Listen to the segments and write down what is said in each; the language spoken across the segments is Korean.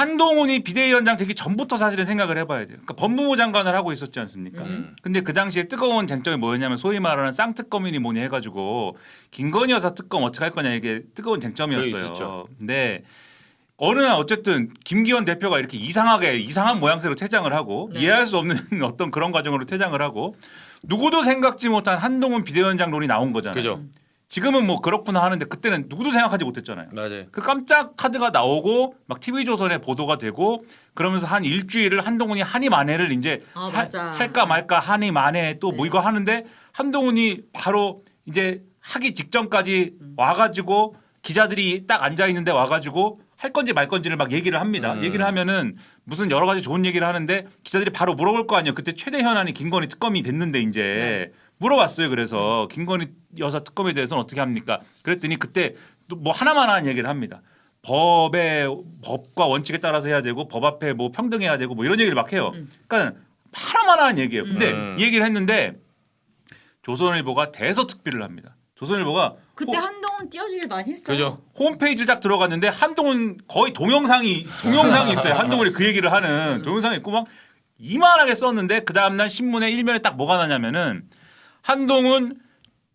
한동훈이 비대위원장 되기 전부터 사실은 생각을 해봐야 돼요. 그러니까 법무부 장관을 하고 있었지 않습니까? 음. 근데 그 당시에 뜨거운 쟁점이 뭐였냐면 소위 말하는 쌍특검이니 뭐니 해가지고 김건희 여사 특검 어떻게 할 거냐 이게 뜨거운 쟁점이었어요. 근데 어느 날 어쨌든 김기현 대표가 이렇게 이상하게 이상한 모양새로 퇴장을 하고 네. 이해할 수 없는 어떤 그런 과정으로 퇴장을 하고 누구도 생각지 못한 한동훈 비대위원장 론이 나온 거잖아요. 그죠. 지금은 뭐 그렇구나 하는데 그때는 누구도 생각하지 못했잖아요. 맞아요. 그 깜짝 카드가 나오고 막 TV조선에 보도가 되고 그러면서 한 일주일을 한동훈이 한이 만회를 이제 아, 할- 맞아. 할까 말까 한이 만회 또뭐 네. 이거 하는데 한동훈이 바로 이제 하기 직전까지 음. 와가지고 기자들이 딱 앉아 있는데 와가지고 할 건지 말 건지를 막 얘기를 합니다. 음. 얘기를 하면은 무슨 여러 가지 좋은 얘기를 하는데 기자들이 바로 물어볼 거 아니에요. 그때 최대 현안이 김건희 특검이 됐는데 이제 네. 물어봤어요. 그래서 김건희 여사 특검에 대해서는 어떻게 합니까? 그랬더니 그때 또 뭐 하나만 한 얘기를 합니다. 법의 법과 원칙에 따라서 해야 되고 법 앞에 뭐 평등해야 되고 뭐 이런 얘기를 막 해요. 음. 그러니까 하나만 한 얘기예요. 근데 음. 이 얘기를 했는데 조선일보가 대서특필을 합니다. 조선일보가 그때 호- 한동훈 띄워주길 많이 했어. 그죠. 홈페이지를 딱 들어갔는데 한동훈 거의 동영상이 동영상이 있어요. 한동훈이 그 얘기를 하는 동영상이 있고 막 이만하게 썼는데 그 다음 날 신문에 일면에 딱 뭐가 나냐면은 한동훈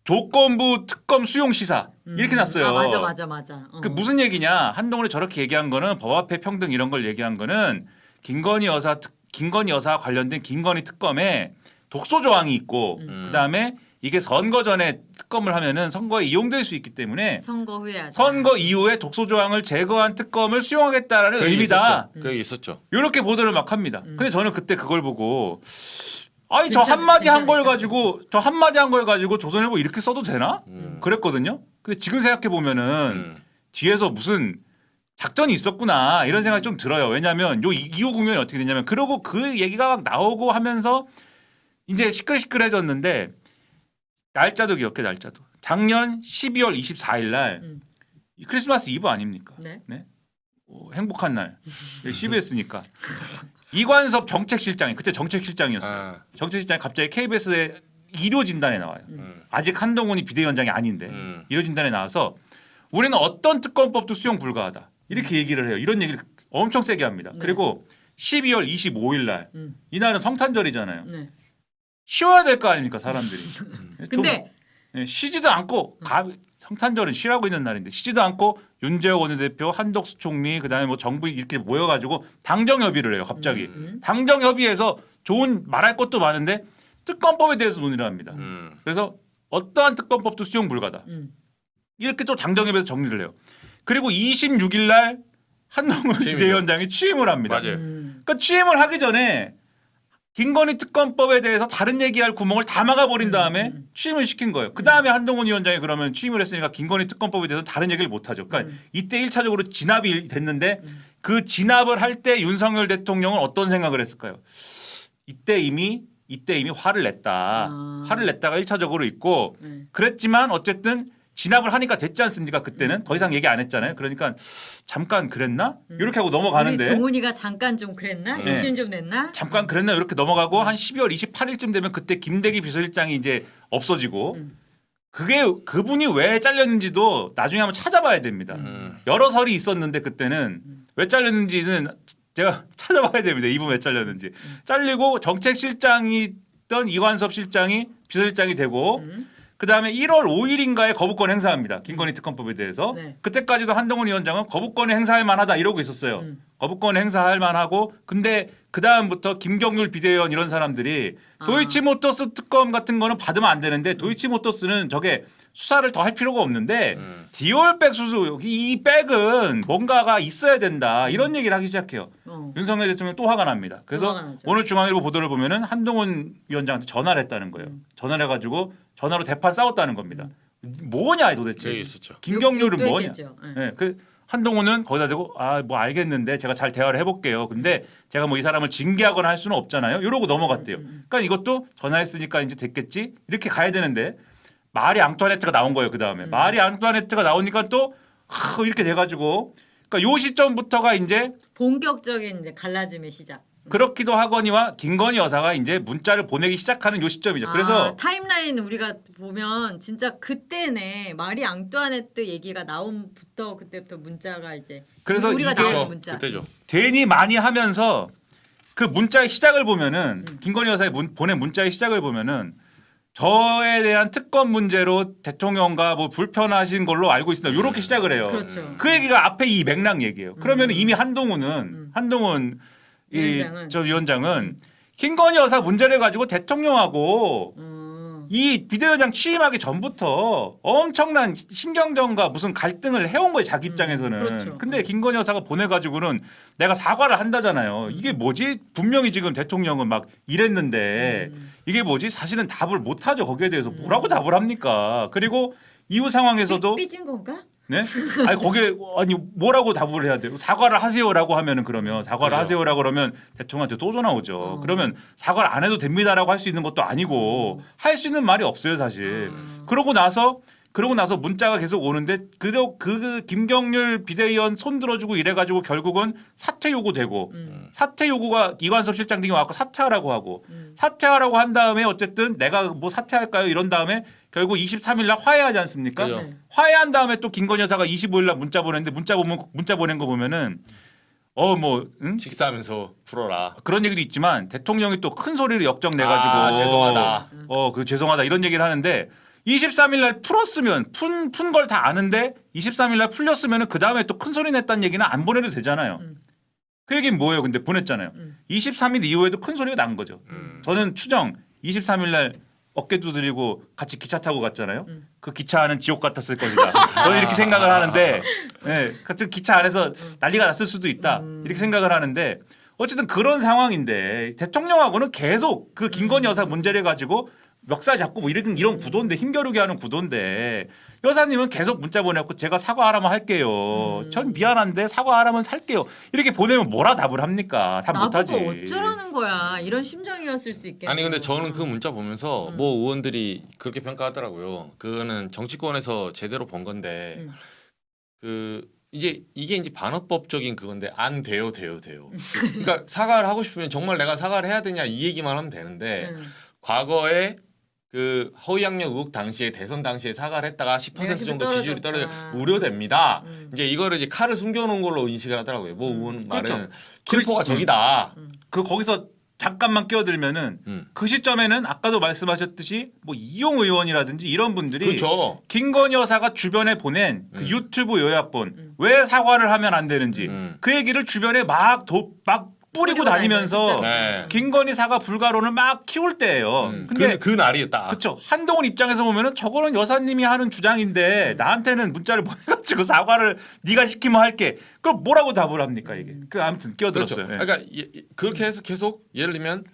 조건부 특검 수용 시사 이렇게 음. 났어요. 아 맞아 맞아 맞아. 어. 그 무슨 얘기냐? 한동훈이 저렇게 얘기한 거는 법 앞에 평등 이런 걸 얘기한 거는 김건희 여사 특, 김건희 여사 관련된 김건희 특검에 독소 조항이 있고 음. 그다음에 이게 선거 전에 특검을 하면은 선거에 이용될 수 있기 때문에 선거 후에 하자. 선거 이후에 독소 조항을 제거한 특검을 수용하겠다라는 그게 의미다. 있었죠. 그게 있었죠. 이렇게 보도를 막 합니다. 음. 근데 저는 그때 그걸 보고 아니 저 한마디 한 걸? 가지고 저 한마디 한 걸 가지고 조선일보 이렇게 써도 되나? 음. 그랬거든요. 근데 지금 생각해 보면은 음. 뒤에서 무슨 작전이 있었구나 이런 생각이 좀 들어요. 왜냐하면 요 이- 이후 국면이 어떻게 되냐면 그러고 그 얘기가 막 나오고 하면서 이제 시끌시끌해졌는데 날짜도 기억해 날짜도 작년 12월 24일 날 음. 이 크리스마스 이브 아닙니까? 네. 어, 행복한 날 CBS니까 이관섭 정책실장이 그때 정책실장이었어요. 아. 정책실장이 갑자기 KBS의 일요 진단에 나와요. 음. 아직 한동훈이 비대위원장이 아닌데 음. 이런 진단에 나와서 우리는 어떤 특검법도 수용 불가하다 이렇게 얘기를 해요. 이런 얘기를 엄청 세게 합니다. 네. 그리고 12월 25일 날 음. 이날은 성탄절이잖아요. 네. 쉬어야 될 거 아닙니까 사람들이. 좀, 근데 예, 쉬지도 않고 가, 성탄절은 쉬라고 있는 날인데 쉬지도 않고 윤재호 원내대표, 한덕수 총리 그다음에 뭐 정부 이렇게 모여가지고 당정 협의를 해요. 갑자기 음. 당정 협의에서 좋은 말할 것도 많은데 특검법에 대해서 논의를 합니다. 음. 그래서 어떠한 특검법도 수용 불가다. 음. 이렇게 또 당정협에서 정리를 해요. 그리고 26일 날 한동훈 취임이죠. 비대위원장이 취임을 합니다. 맞아요. 음. 그러니까 취임을 하기 전에 김건희 특검법에 대해서 다른 얘기할 구멍을 다 막아버린 음, 다음에 음. 취임을 시킨 거예요. 그 다음에 한동훈 위원장이 그러면 취임을 했으니까 김건희 특검법에 대해서 다른 얘기를 못 하죠. 그러니까 음. 이때 1차적으로 진압이 됐는데 음. 그 진압을 할 때 윤석열 대통령은 어떤 생각을 했을까요? 이때 이미 이때 이미 화를 냈다. 아. 화를 냈다가 1차적으로 있고 네. 그랬지만 어쨌든 진압을 하니까 됐지 않습니까? 그때는 더 이상 얘기 안 했잖아요. 그러니까 잠깐 그랬나? 음. 이렇게 하고 우리 넘어가는데 동훈이가 잠깐 좀 그랬나? 네. 욕심 좀 냈나? 잠깐 그랬나 이렇게 넘어가고 한 12월 28일쯤 되면 그때 김대기 비서실장이 이제 없어지고 음. 그게 그분이 왜 잘렸는지도 나중에 한번 찾아봐야 됩니다. 음. 여러 설이 있었는데 그때는 음. 왜 잘렸는지는 제가 찾아봐야 됩니다. 이분 왜 잘렸는지. 음. 잘리고 정책실장이던 이관섭 실장이 비서실장이 되고 음. 그 다음에 1월 5일인가에 거부권 행사합니다. 김건희 특검법에 대해서. 네. 그때까지도 한동훈 위원장은 거부권 행사할 만하다 이러고 있었어요. 음. 거부권 행사할 만하고 근데 그 다음부터 김경률 비대위원 이런 사람들이 아. 도이치모터스 특검 같은 거는 받으면 안 되는데 도이치모터스는 저게 수사를 더 할 필요가 없는데 음. 디올백 수수 이 백은 뭔가가 있어야 된다 이런 얘기를 하기 시작해요. 어. 윤석열 대통령 또 화가 납니다. 그래서 화가 나죠. 오늘 중앙일보 보도를 보면은 한동훈 위원장한테 전화를 했다는 거예요. 음. 전화를 해가지고 전화로 대판 싸웠다는 겁니다. 뭐냐 그게 도대체 있었죠. 김경률은 욕도 뭐냐? 했겠죠. 네. 예, 그 한동훈은 거기다 대고 아 뭐 알겠는데 제가 잘 대화를 해볼게요. 근데 제가 뭐 이 사람을 징계하거나 할 수는 없잖아요. 이러고 넘어갔대요. 음, 음. 그러니까 이것도 전화했으니까 이제 됐겠지 이렇게 가야 되는데 마리 앙투아네트가 나온 거예요. 그 다음에 음. 마리 앙투아네트가 나오니까 또 하, 이렇게 돼가지고 그러니까 요 시점부터가 이제 본격적인 이제 갈라짐의 시작. 그렇기도 하거니와 김건희 여사가 이제 문자를 보내기 시작하는 요 시점이죠. 그래서 아, 타임라인 우리가 보면 진짜 그때네 마리 앙뚜아네트 얘기가 나온부터 그때부터 문자가 이제 그래서 우리가 이게 그렇죠. 문자. 그때죠. 괜히 많이 하면서 그 문자의 시작을 보면은 음. 김건희 여사의 문, 보낸 문자의 시작을 보면은 저에 대한 특검 문제로 대통령과 뭐 불편하신 걸로 알고 있습니다. 이렇게 음. 시작을 해요. 그렇죠. 그 얘기가 앞에 이 맥락 얘기예요. 그러면 음. 이미 한동훈은 음. 한동훈 위원장은. 이저 위원장은 김건희 여사 문제를 가지고 대통령하고 음. 이 비대위원장 취임하기 전부터 엄청난 신경전과 무슨 갈등을 해온 거예요 자기 음, 입장에서는. 그렇죠. 근데 김건희 여사가 보내가지고는 내가 사과를 한다잖아요. 이게 뭐지? 분명히 지금 대통령은 막 이랬는데 음. 이게 뭐지? 사실은 답을 못 하죠 거기에 대해서 음. 뭐라고 답을 합니까? 그리고 이후 상황에서도 삐, 삐진 건가? 네? 아니 거기에 아니 뭐라고 답을 해야 돼요? 사과를 하세요라고 하면은 그러면 사과를 그죠. 하세요라고 그러면 대통령한테 또 전화 오죠. 어. 그러면 사과를 안 해도 됩니다라고 할 수 있는 것도 아니고 할 수 있는 말이 없어요 사실. 아. 그러고 나서 그러고 나서 문자가 계속 오는데 그저 그 김경률 비대위원 손 들어주고 이래가지고 결국은 사퇴 요구되고 음. 사퇴 요구가 이관섭 실장 등이 와서 사퇴하라고 하고 음. 사퇴하라고 한 다음에 어쨌든 내가 뭐 사퇴할까요 이런 다음에 결국 23일 날 화해하지 않습니까? 그죠. 네. 화해한 다음에 또 김건희 여사가 25일 날 문자 보냈는데 문자 보면 문자 보낸 거 보면은 어뭐 응? 식사하면서 풀어라. 그런 얘기도 있지만 대통령이 또 큰 소리를 역정 내 가지고 아, 죄송하다. 어 그 죄송하다 이런 얘기를 하는데 23일 날 풀었으면 푼 푼 걸 다 아는데 23일 날 풀렸으면은 그 다음에 또 큰 소리 냈다는 얘기는 안 보내도 되잖아요. 음. 그 얘기는 뭐예요? 근데 보냈잖아요. 음. 23일 이후에도 큰 소리가 난 거죠. 음. 저는 추정 23일 날 어깨 두드리고 같이 기차 타고 갔잖아요. 음. 그 기차 안은 지옥 같았을 것이다. 저는 이렇게 생각을 하는데, 예, 같은 기차 안에서 난리가 났을 수도 있다. 음. 이렇게 생각을 하는데, 어쨌든 그런 상황인데 대통령하고는 계속 그 김건희 음. 여사 문제를 가지고 멱살 잡고 뭐 이런 이런 구도인데 힘겨루게 하는 구도인데 여사님은 계속 문자 보내고 제가 사과하라면 할게요. 음. 전 미안한데 사과하라면 살게요. 이렇게 보내면 뭐라 답을 합니까? 답 못하지. 나보고 어쩌라는 거야 이런 심정이었을 수 있겠네. 아니 근데 저는 그 문자 보면서 음. 뭐 의원들이 그렇게 평가하더라고요. 그거는 정치권에서 제대로 본 건데 음. 그 이제 이게 이제 반어법적인 그건데 안 돼요, 돼요, 돼요. 그러니까 사과를 하고 싶으면 정말 내가 사과를 해야 되냐 이 얘기만 하면 되는데 음. 과거에 그 허위학력 의혹 당시에 대선 당시에 사과를 했다가 10% 정도 지지율이 떨어져 떨어졌다. 우려됩니다. 음. 이제 이거를 이제 칼을 숨겨놓은 걸로 인식을 하더라고요. 뭐 음. 의원 말은 그렇죠. 킬포가 적이다. 음. 그 거기서 잠깐만 끼어들면은 음. 그 시점에는 아까도 말씀하셨듯이 뭐 이용 의원이라든지 이런 분들이 그렇죠. 김건희 여사가 주변에 보낸 그 음. 유튜브 요약본 음. 왜 사과를 하면 안 되는지 음. 그 얘기를 주변에 막 도, 막 뿌리고 다니면서 네. 김건희 사과 불가론을 막 키울 때예요. 음. 근데 그, 그 날이었다. 그렇죠. 한동훈 입장에서 보면은 저거는 여사님이 하는 주장인데 나한테는 문자를 보내가지고 사과를 네가 시키면 할게. 그럼 뭐라고 답을 합니까 이게? 그 아무튼 그렇죠. 끼어들었어요. 예. 그러니까 예, 예, 그렇게 해서 계속 예를 들면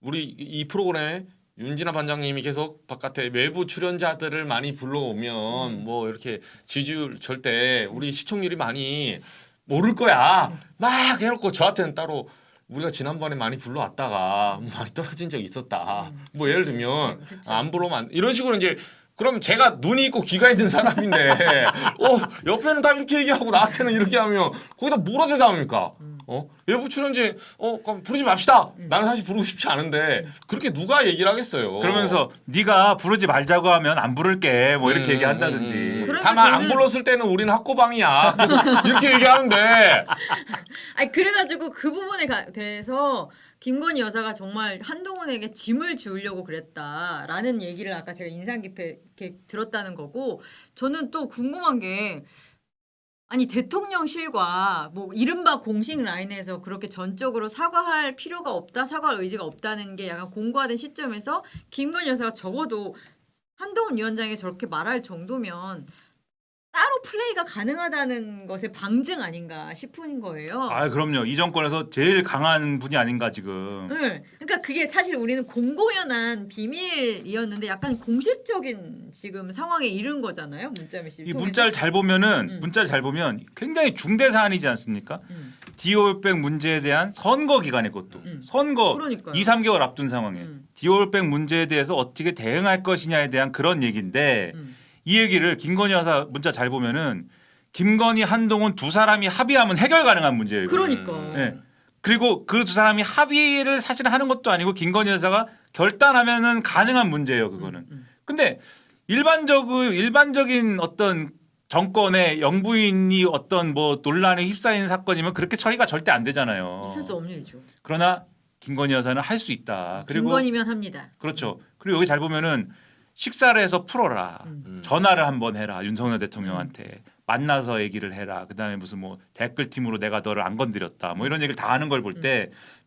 우리 이- 이 프로그램에 윤진아 반장님이 계속 바깥에 외부 출연자들을 많이 불러오면 뭐 이렇게 지지율 절대 우리 시청률이 많이 모를 거야. 막 해놓고 저한테는 따로 우리가 지난번에 많이 불러왔다가 많이 떨어진 적이 있었다. 음. 뭐 예를. 들면. 안 불러면 안, 이런 식으로 이제 그럼 제가 눈이 있고 귀가 있는 사람인데 어 옆에는 다 이렇게 얘기하고 나한테는 이렇게 하면 거기다 뭐라 대답합니까? 음. 어 외부 출연진 어 그럼 부르지 맙시다. 음. 나는 사실 부르고 싶지 않은데 그렇게 누가 얘기를 하겠어요? 그러면서 네가 부르지 말자고 하면 안 부를게 뭐 이렇게 음, 얘기한다든지. 음, 음. 다만 안 저는- 불렀을 때는 우리는 학고방이야. 이렇게 얘기하는데 아니 그래가지고 그 부분에 가- 대해서 김건희 여사가 정말 한동훈에게 짐을 지우려고 그랬다라는 얘기를 아까 제가 인상 깊게 들었다는 거고 저는 또 궁금한 게 아니 대통령실과 뭐 이른바 공식 라인에서 그렇게 전적으로 사과할 필요가 없다 사과할 의지가 없다는 게 약간 공고화된 시점에서 김건희 여사가 적어도 한동훈 위원장이 저렇게 말할 정도면 따로 플레이가 가능하다는 것의 방증 아닌가 싶은 거예요. 아 그럼요. 이 정권에서 제일 강한 분이 아닌가 지금. 네. 그러니까 그게 사실 우리는 공공연한 비밀이었는데 약간 공식적인 지금 상황에 이른 거잖아요. 문자 메시지. 이 통해서. 문자를 잘 보면은 음. 문자를 잘 보면 굉장히 중대 사안이지 않습니까? 음. 디올백 문제에 대한 선거 기간에 그것도 음. 선거 그러니까요. 2, 3개월 앞둔 상황에 음. 디올백 문제에 대해서 어떻게 대응할 것이냐에 대한 그런 얘기인데 음. 이 얘기를 김건희 여사 문자 잘 보면은 김건희 한동훈 두 사람이 합의하면 해결 가능한 문제예요. 이거. 그러니까. 음. 네. 그리고 그 두 사람이 합의를 사실 하는 것도 아니고 김건희 여사가 결단하면은 가능한 문제예요, 그거는. 음, 근데 일반적 일반적인 어떤 정권의 영부인이 어떤 뭐 논란에 휩싸인 사건이면 그렇게 처리가 절대 안 되잖아요. 있을 수 없는 일이죠. 그러나 김건희 여사는 할 수 있다. 그리고 김건희면 합니다. 그렇죠. 그리고 여기 잘 보면은 식사를 해서 풀어라. 음. 음. 전화를 한번 해라. 윤석열 대통령한테 만나서 얘기를 해라. 그다음에 무슨 뭐 댓글 팀으로 내가 너를 안 건드렸다. 뭐 이런 얘기를 다 하는 걸볼 음.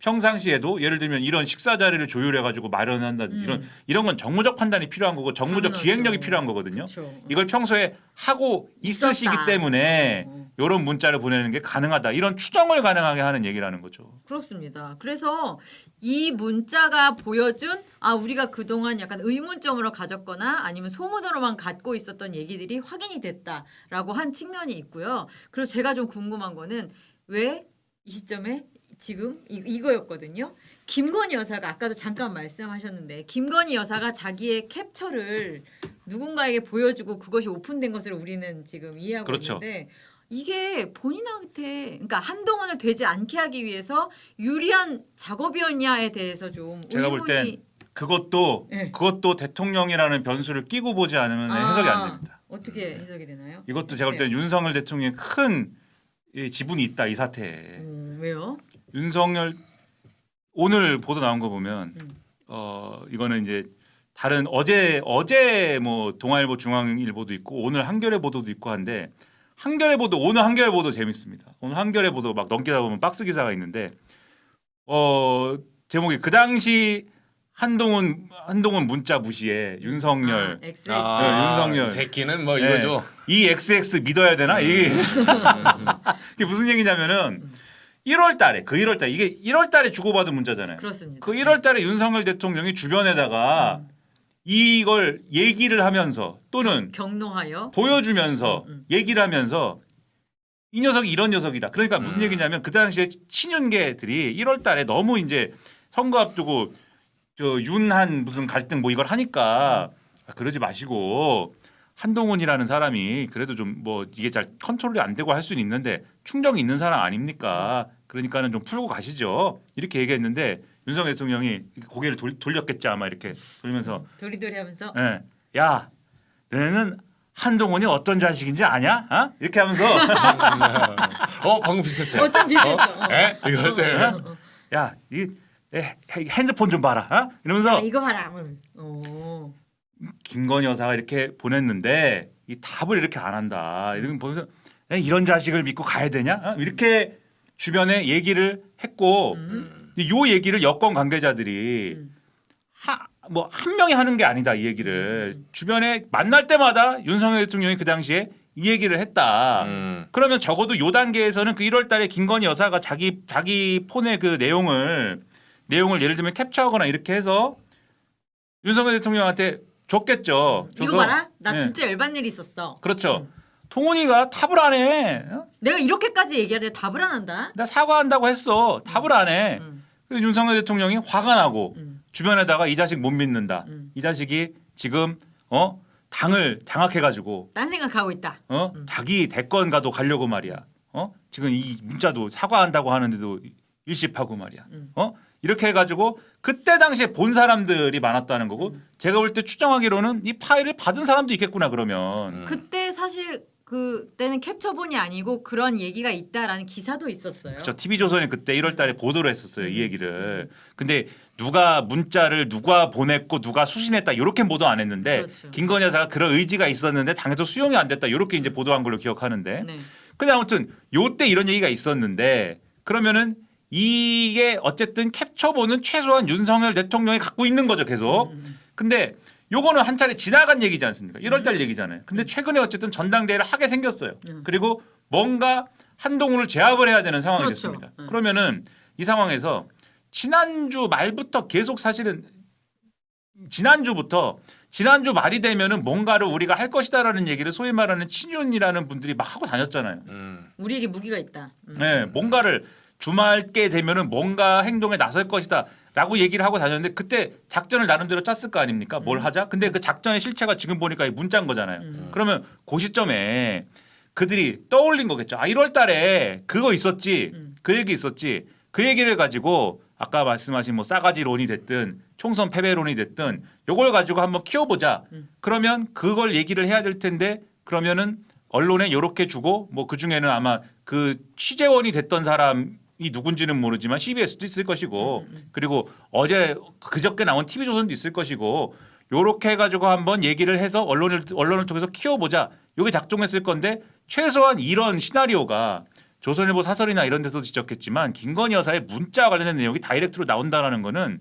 때 평상시에도 예를 들면 이런 식사 자리를 조율해 가지고 마련한다든지 이런 음. 이런 건 정무적 판단이 필요한 거고 정무적 당연하죠. 기획력이 필요한 거거든요. 그렇죠. 이걸 평소에 하고 있으시기 있었다. 때문에 어. 이런 문자를 보내는 게 가능하다. 이런 추정을 가능하게 하는 얘기라는 거죠. 그렇습니다. 그래서 이 문자가 보여준 아 우리가 그동안 약간 의문점으로 가졌거나 아니면 소문으로만 갖고 있었던 얘기들이 확인이 됐다라고 한 측면이 있고요. 그리고 제가 좀 궁금한 거는 왜 이 시점에 지금 이, 이거였거든요. 김건희 여사가 아까도 잠깐 말씀하셨는데 김건희 여사가 자기의 캡처를 누군가에게 보여주고 그것이 오픈된 것으로 우리는 지금 이해하고 그렇죠. 있는데 이게 본인한테 그러니까 한동훈을 되지 않게 하기 위해서 유리한 작업이었냐에 대해서 좀 제가 볼 의문이 그것도 네. 그것도 대통령이라는 변수를 끼고 보지 않으면 아. 해석이 안 됩니다. 어떻게 해석이 되나요? 이것도 제가 볼 때는 윤석열 대통령의 큰 이 지분이 있다 이 사태에. 음, 왜요? 윤석열 오늘 보도 나온 거 보면 음. 어 이거는 이제 다른 어제 어제 뭐 동아일보 중앙일보도 있고 오늘 한겨레 보도도 있고 한데 한겨레 보도 오늘 한겨레 보도 재밌습니다. 오늘 한겨레 보도 막 넘기다 보면 박스 기사가 있는데 어 제목이 그 당시 한동훈 한동훈 문자 무시에 윤석열 아, XX. 네, 윤석열. 이 새끼는 뭐 네. 이거죠. 이 XX 믿어야 되나? 이게, 이게 무슨 얘기냐면은 1월 달에 그 1월 달 이게 1월 달에 주고받은 문자잖아요. 그렇습니다. 그 1월 달에 윤석열 대통령이 주변에다가 음. 이걸 얘기를 하면서 또는 경로하여 보여주면서 음, 음. 얘기를 하면서 이 녀석이 이런 녀석이다. 그러니까 무슨 음. 얘기냐면 그 당시에 친윤계들이 1월 달에 너무 이제 선거 앞두고 저 윤한 무슨 갈등 뭐 이걸 하니까 아, 그러지 마시고 한동훈이라는 사람이 그래도 좀 뭐 이게 잘 컨트롤이 안 되고 할 수는 있는데 충정이 있는 사람 아닙니까? 그러니까는 좀 풀고 가시죠. 이렇게 얘기했는데 윤석열 대통령이 고개를 돌, 돌렸겠지 아마 이렇게 돌면서 도리도리하면서 예. 야, 너네는 한동훈이 어떤 자식인지 아냐? 어? 이렇게 하면서 어 방금 비슷했어요. 어좀 비슷했어. 어. 에? 이거 할 때. 어, 어. 야, 이 에, 핸드폰 좀 봐라. 어? 아, 이러면서 이거 봐라. 음. 어. 김건희 여사가 이렇게 보냈는데 이 답을 이렇게 안 한다. 이런 보면서 에, 이런 자식을 믿고 가야 되냐? 어? 이렇게 주변에 얘기를 했고 음. 요 얘기를 여권 관계자들이 음. 뭐한 명이 하는 게 아니다 이 얘기를 음. 주변에 만날 때마다 윤석열 대통령이 그 당시에 이 얘기를 했다. 음. 그러면 적어도 요 단계에서는 그 1월 달에 김건희 여사가 자기 자기 폰의 그 내용을 내용을 예를 들면 캡처하거나 이렇게 해서 윤석열 대통령한테 줬겠죠. 이거 줘서- 봐라. 나 네. 진짜 열받는 일이 있었어. 그렇죠. 음. 통훈이가 답을 안 해. 어? 내가 이렇게까지 얘기하는데 답을 안 한다. 나 사과한다고 했어. 답을 안 해. 음. 그래서 윤석열 대통령이 화가 나고 음. 주변에다가 이 자식 못 믿는다. 음. 이 자식이 지금 어 당을 장악해가지고 딴 생각하고 있다. 어 음. 자기 대권 가도 가려고 말이야. 어 지금 이 문자도 사과한다고 하는데도 일십하고 말이야. 음. 어 이렇게 해가지고 그때 당시에 본 사람들이 많았다는 거고 음. 제가 볼 때 추정하기로는 이 파일을 받은 사람도 있겠구나 그러면 음. 그때 사실 그때는 캡처본이 아니고 그런 얘기가 있다라는 기사도 있었어요. 그렇죠. TV 조선이 그때 1월달에 보도를 했었어요 이 음. 얘기를. 근데 누가 문자를 누가 보냈고 누가 수신했다 이렇게 보도 안 했는데 그렇죠. 김건희 여사가 그런 의지가 있었는데 당에서 수용이 안 됐다 이렇게 이제 보도한 걸로 기억하는데. 네. 근데 아무튼 요때 이런 얘기가 있었는데 그러면은 이게 어쨌든 캡처본은 최소한 윤석열 대통령이 갖고 있는 거죠 계속. 음. 근데 요거는 한 차례 지나간 얘기지 않습니까? 1월 달 음. 얘기잖아요. 근데 최근에 어쨌든 전당대회를 하게 생겼어요. 음. 그리고 뭔가 한동훈을 제압을 해야 되는 상황이 그렇죠. 됐습니다. 음. 그러면은 이 상황에서 지난주 말부터 계속 사실은 지난주부터 지난주 말이 되면은 뭔가를 우리가 할 것이다라는 얘기를 소위 말하는 친윤이라는 분들이 막 하고 다녔잖아요. 음. 우리에게 무기가 있다. 음. 네, 뭔가를 주말께 되면은 뭔가 행동에 나설 것이다 라고 얘기를 하고 다녔는데 그때 작전을 나름대로 짰을 거 아닙니까? 뭘 음. 하자? 근데 그 작전의 실체가 지금 보니까 이 문자인 거잖아요. 음. 그러면 그 시점에 그들이 떠올린 거겠죠. 아, 1월 달에 그거 있었지. 음. 그 얘기 있었지. 그 얘기를 가지고 아까 말씀하신 뭐 싸가지론이 됐든 총선 패배론이 됐든 요걸 가지고 한번 키워보자. 음. 그러면 그걸 얘기를 해야 될 텐데 그러면은 언론에 요렇게 주고 뭐 그 중에는 아마 그 취재원이 됐던 사람 이 누군지는 모르지만 CBS도 있을 것이고 음, 음. 그리고 어제 그저께 나온 TV조선도 있을 것이고 요렇게 해가지고 한번 얘기를 해서 언론을 언론을 통해서 키워보자. 요게 작동했을 건데 최소한 이런 시나리오가 조선일보 사설이나 이런 데서도 지적했지만 김건희 여사의 문자 관련된 내용이 다이렉트로 나온다라는 거는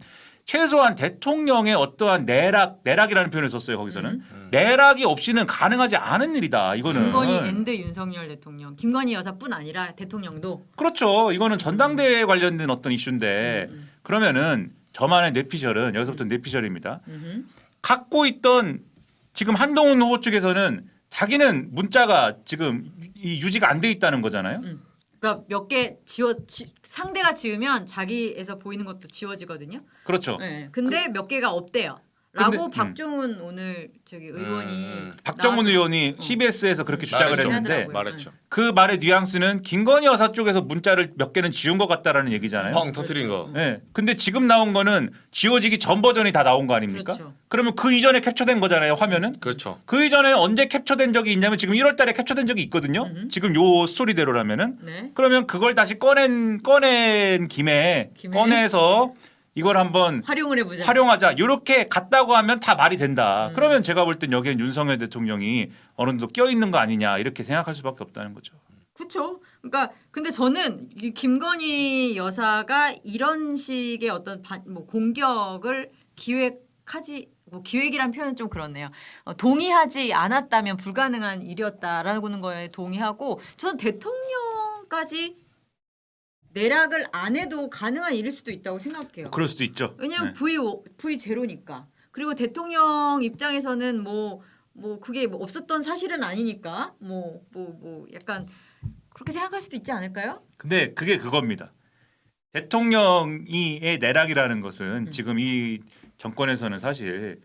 최소한 대통령의 어떠한 내락 내락이라는 표현을 썼어요 거기서는. 음. 음. 내락이 없이는 가능하지 않은 일이다 이거는. 김건희 앤드 윤석열 대통령, 김건희 여사뿐 아니라 대통령도. 그렇죠. 이거는 전당대회에 관련된 어떤 이슈인데 음, 그러면은 저만의 뇌피셜은 여기서부터 뇌피셜입니다. 음, 음. 갖고 있던 지금 한동훈 후보 측에서는 자기는 문자가 지금 이 유지가 안 돼 있다는 거잖아요. 그러니까 몇 개 지워 지, 상대가 지으면 자기에서 보이는 것도 지워지거든요. 그렇죠. 네. 근데 몇 개가 없대요. 라고 음. 박종훈 오늘 저기 의원이 음. 박정훈 나와서- 의원이 어. CBS에서 그렇게 주장을 말했죠. 했는데 하더라고요. 말했죠. 그 말의 뉘앙스는 김건희 여사 쪽에서 문자를 몇 개는 지운 것 같다라는 얘기잖아요. 펑 터트린 거. 그렇죠. 네. 근데 지금 나온 거는 지워지기 전 버전이 다 나온 거 아닙니까? 그렇죠. 그러면 그 이전에 캡처된 거잖아요, 화면은. 그렇죠. 그 이전에 언제 캡처된 적이 있냐면 지금 1월 달에 캡처된 적이 있거든요. 음흠. 지금 요 스토리대로라면은 네. 그러면 그걸 다시 꺼낸 꺼낸 김에, 김에? 꺼내서 이걸 한번 활용을 해보자. 활용하자. 이렇게 갔다고 하면 다 말이 된다. 음. 그러면 제가 볼 땐 여기엔 윤석열 대통령이 어느 정도 껴 있는 거 아니냐 이렇게 생각할 수밖에 없다는 거죠. 그렇죠. 그러니까 근데 저는 이 김건희 여사가 이런 식의 어떤 반, 뭐 공격을 기획하지 뭐 기획이란 표현은 좀 그렇네요. 어, 동의하지 않았다면 불가능한 일이었다라는 거에 동의하고 저는 대통령까지 내락을 안 해도 가능한 일일 수도 있다고 생각해요. 그럴 수도 있죠. 왜냐하면 네. V V 제로니까. 그리고 대통령 입장에서는 뭐 뭐 그게 뭐 없었던 사실은 아니니까 뭐 뭐 뭐 약간 그렇게 생각할 수도 있지 않을까요? 근데 그게 그겁니다. 대통령이의 내락이라는 것은 음. 지금 이 정권에서는 사실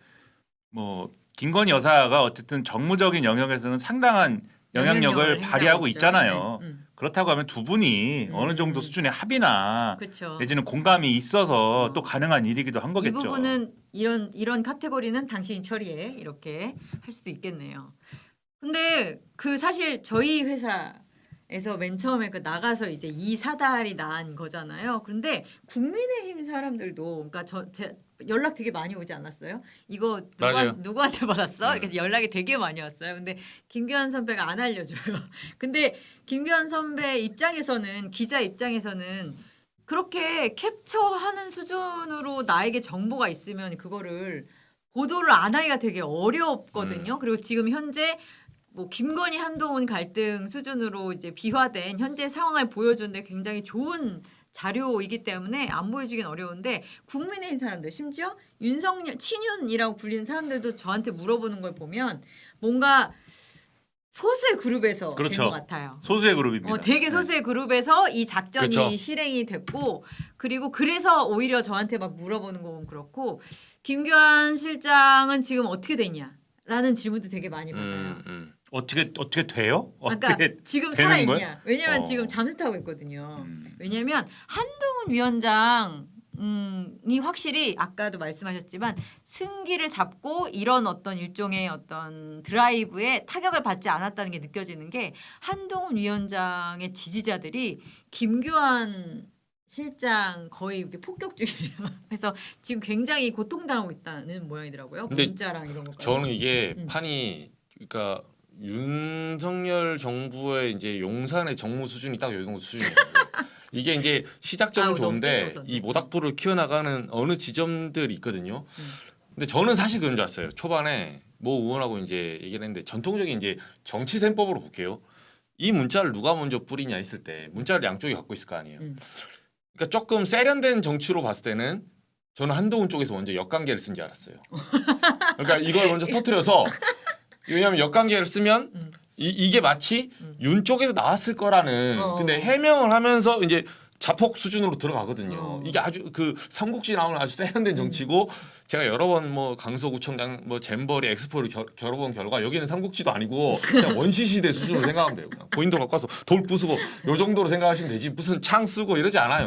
뭐 김건희 여사가 어쨌든 정무적인 영역에서는 상당한 영향력을 발휘하고 있잖아요. 네. 음. 그렇다고 하면 두 분이 음. 어느 정도 수준의 합의나 그렇죠. 내지는 공감이 있어서 어. 또 가능한 일이기도 한 이 거겠죠. 부분은 이런 이런 카테고리는 당신이 처리해 이렇게 할 수도 있겠네요. 근데 그 사실 저희 회사에서 맨 처음에 그 나가서 이제 이 사달이 난 거잖아요. 그런데 국민의힘 사람들도 그러니까 저 제 연락 되게 많이 오지 않았어요? 이거 누가 맞아요. 누구한테 받았어? 음. 이렇게 연락이 되게 많이 왔어요. 근데 김규환 선배가 안 알려줘요. 근데 김규환 선배 입장에서는 기자 입장에서는 그렇게 캡처하는 수준으로 나에게 정보가 있으면 그거를 보도를 안 하기가 되게 어렵거든요. 그리고 지금 현재 뭐 김건희 한동훈 갈등 수준으로 이제 비화된 현재 상황을 보여주는데 굉장히 좋은 자료이기 때문에 안 보여주긴 어려운데 국민의힘 사람들 심지어 윤석열 친윤이라고 불리는 사람들도 저한테 물어보는 걸 보면 뭔가 소수의 그룹에서 그렇죠. 된 것 같아요. 소수의 그룹입니다. 어, 되게 네. 소수의 그룹에서 이 작전이 그쵸. 실행이 됐고 그리고 그래서 오히려 저한테 막 물어보는 거 보면 그렇고 김규환 실장은 지금 어떻게 됐냐라는 질문도 되게 많이 받아요. 음, 음. 어떻게 어떻게 돼요? 그러니까 어떻게 지금 되는 살아 거예요? 있냐? 왜냐면 어. 지금 잠수 타고 있거든요. 음. 왜냐면 한동훈 위원장 음이 확실히 아까도 말씀하셨지만 승기를 잡고 이런 어떤 일종의 어떤 드라이브에 타격을 받지 않았다는 게 느껴지는 게 한동훈 위원장의 지지자들이 김규환 실장 거의 이렇게 폭격 중이래요. 그래서 지금 굉장히 고통당하고 있다는 모양이더라고요. 근데 문자랑 이런 거. 저는 이게 음. 판이 그러니까 윤석열 정부의 이제 용산의 정무 수준이 딱요 정도 수준이에요. 이게 이제 시작점은 아우, 너무 좋은데 세게 웃었네. 이 모닥불을 키워나가는 어느 지점들이 있거든요. 음. 근데 저는 사실 그런 줄 알았어요. 초반에 모 의원하고 이제 얘기를 했는데 전통적인 이제 정치 셈법으로 볼게요. 이 문자를 누가 먼저 뿌리냐 했을 때 문자를 양쪽이 갖고 있을 거 아니에요. 음. 그러니까 조금 세련된 정치로 봤을 때는 저는 한동훈 쪽에서 먼저 역관계를 쓴 줄 알았어요. 그러니까 이걸 먼저 터트려서 왜냐하면 역관계를 쓰면 음. 이, 이게 마치 음. 윤 쪽에서 나왔을 거라는 어. 근데 해명을 하면서 이제 자폭 수준으로 들어가거든요. 어. 이게 아주 그 삼국지 나오는 아주 세련된 정치고 제가 여러 번 뭐 강서구청장 뭐 잼버리 엑스포를 겨, 여러 본 결과 여기는 삼국지도 아니고 그냥 원시 시대 수준으로 생각하면 돼요. 그냥 고인돌 갖고 와서 돌 부수고 요 정도로 생각하시면 되지 무슨 창 쓰고 이러지 않아요.